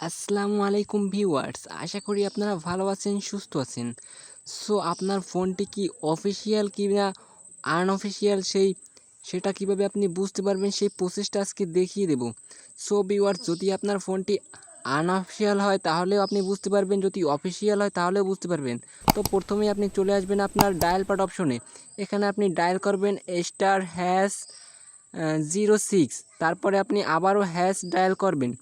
আসসালামু আলাইকুম ভিউয়ার্স, আশা করি আপনারা ভালো আছেন, সুস্থ আছেন। সো, আপনার ফোনটি কি অফিসিয়াল কি না আনঅফিসিয়াল সেই, সেটা কীভাবে আপনি বুঝতে পারবেন সেই প্রসেসটা আজকে দেখিয়ে দেব। সো, ভিউয়ার্স, যদি আপনার ফোনটি আনঅফিসিয়াল হয়, তাহলেও আপনি বুঝতে পারবেন। যদি অফিসিয়াল হয়, তাহলেও বুঝতে পারবেন। তো, প্রথমেই আপনি চলে আসবেন আপনার ডায়াল পাট অপশনে। এখানে আপনি ডায়াল করবেন স্টার হ্যাশ জিরো সিক্স। তারপরে আপনি আবারও হ্যাশ ডায়াল করবেন।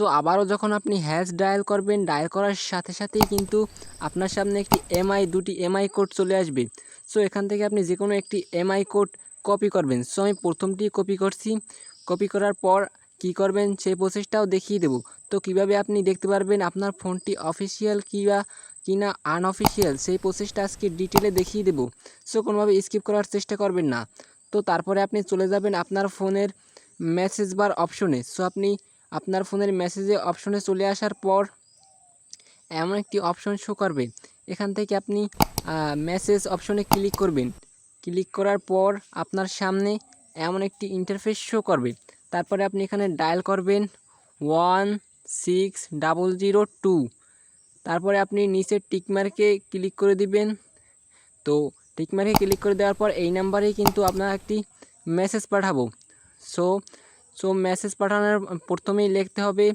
সো আবারও যখন আপনি হ্যাশ ডায়াল করবেন ডায়াল করার সাথে সাথেই কিন্তু আপনার সামনে একটি এমআই দুটি এমআই কোড চলে আসবে। সো এখান থেকে আপনি যে কোনো একটি এমআই কোড কপি করবেন। সো আমি প্রথমটি কপি করছি। কপি করার পর কি করবেন? সেই প্রসেসটাও দেখিয়ে দেবো। তো, কীভাবে আপনি দেখতে পারবেন আপনার ফোনটি অফিসিয়াল কিবা, কিনা আনঅফিসিয়াল সেই প্রসেসটা আজকে ডিটেলে দেখিয়ে দেবো। সো কোনোভাবে স্কিপ করার চেষ্টা করবেন না। তো, তারপরে আপনি চলে যাবেন আপনার ফোনের মেসেজ বার অপশনে সো আপনি আপনার ফোনের মেসেজে অপশনে চলে আসার পর এমন একটি অপশন শো করবে। এখান থেকে আপনি মেসেজ অপশনে ক্লিক করবেন। ক্লিক করার পর আপনার সামনে এমন একটি ইন্টারফেস শো করবে। তারপরে আপনি এখানে ডায়াল করবেন one six double zero two তারপরে আপনি নিচের টিকমার্কে ক্লিক করে দিবেন। তো টিকমার্কে ক্লিক করে দেওয়ার পর এই নাম্বারেই কিন্তু আপনার একটি মেসেজ পাঠাবো। সো সো মেসেজ পাঠানোর প্রথমেই লিখতে হবে।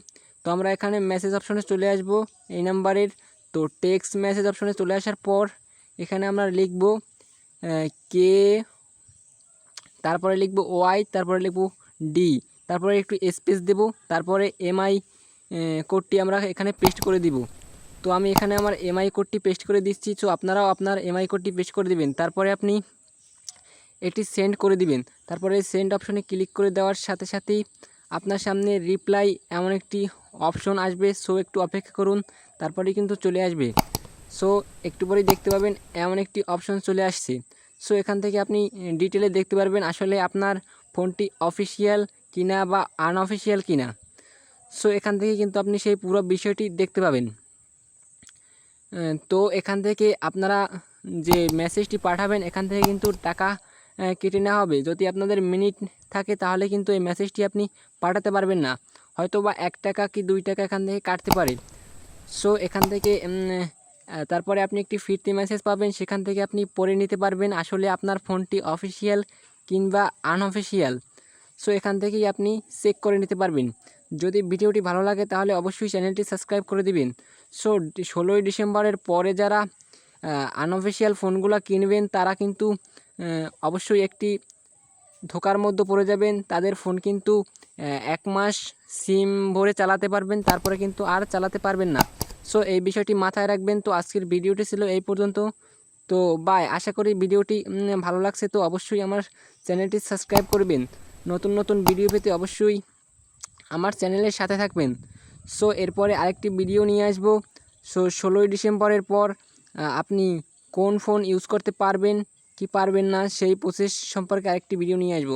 তো আমরা এখানে মেসেজ অপশনে চলে আসব। এই নাম্বারের তো টেক্সট মেসেজ অপশনে চলে আসার পর এখানে আমরা লিখব কে তারপরে লিখব ওয়াই তারপরে লিখব ডি তারপরে একটু স্পেস দেব, তারপরে এমআই কোডটি আমরা এখানে পেস্ট করে দিব। তো আমি এখানে আমার এমআই কোডটি পেস্ট করে দিচ্ছি। সো আপনারাও আপনার এমআই কোডটি পেস্ট করে দিবেন। তারপরে আপনি এটি সেন্ড করে দিবেন। তারপরে সেন্ড অপশনে ক্লিক করে দেওয়ার সাথে সাথেই আপনার সামনে রিপ্লাই এমন একটি অপশন আসবে। সো একটু অপেক্ষা করুন তারপরে কিন্তু চলে আসবে। সো একটু পরেই দেখতে পাবেন এমন একটি অপশন চলে আসছে। সো এখান থেকে আপনি ডিটেলে দেখতে পারবেন আসলে আপনার ফোনটি অফিসিয়াল কিনা বা আনঅফিসিয়াল কিনা। সো এখান থেকে কিন্তু আপনি সেই পুরো বিষয়টি দেখতে পাবেন। তো এখান থেকে আপনারা যে মেসেজটি পাঠাবেন, এখান থেকে কিন্তু টাকা কেটে নেওয়া হবে। যদি আপনাদের মিনিট থাকে, তাহলে কিন্তু এই মেসেজটি আপনি পাঠাতে পারবেন না। হয়তো বা এক টাকা কি দুই টাকা এখান থেকে কাটতে পারে। সো এখান থেকে তারপরে আপনি একটি ফিরতি মেসেজ পাবেন। সেখান থেকে আপনি পড়ে নিতে পারবেন। আসলে আপনার ফোনটি অফিসিয়াল কিংবা আনঅফিসিয়াল সো এখান থেকেই আপনি চেক করে নিতে পারবেন। যদি ভিডিওটি ভালো লাগে, তাহলে অবশ্যই চ্যানেলটি সাবস্ক্রাইব করে দিবেন। সো ষোলোই ডিসেম্বরের পরে যারা আনঅফিসিয়াল ফোনগুলো কিনবেন, তারা কিন্তু অবশ্যই একটি ধোকার মধ্যে পড়ে যাবেন। তাদের ফোন কিন্তু এক মাস সিম ভরে চালাতে পারবেন, তারপরে কিন্তু আর চালাতে পারবেন না। সো এই বিষয়টি মাথায় রাখবেন। তো, আজকের ভিডিওটি ছিল এই পর্যন্ত। তো বাই আশা করি ভিডিওটি ভালো লাগছে। তো, অবশ্যই আমার চ্যানেলটি সাবস্ক্রাইব করবেন। নতুন নতুন ভিডিও পেতে অবশ্যই আমার চ্যানেলের সাথে থাকবেন। সো এরপরে আরেকটি ভিডিও নিয়ে আসব। সো ষোলোই ডিসেম্বরের পর আপনি কোন ফোন ইউজ করতে পারবেন? কি পারবেন না সেই প্রসেস সম্পর্কে আরেকটি ভিডিও নিয়ে আসব।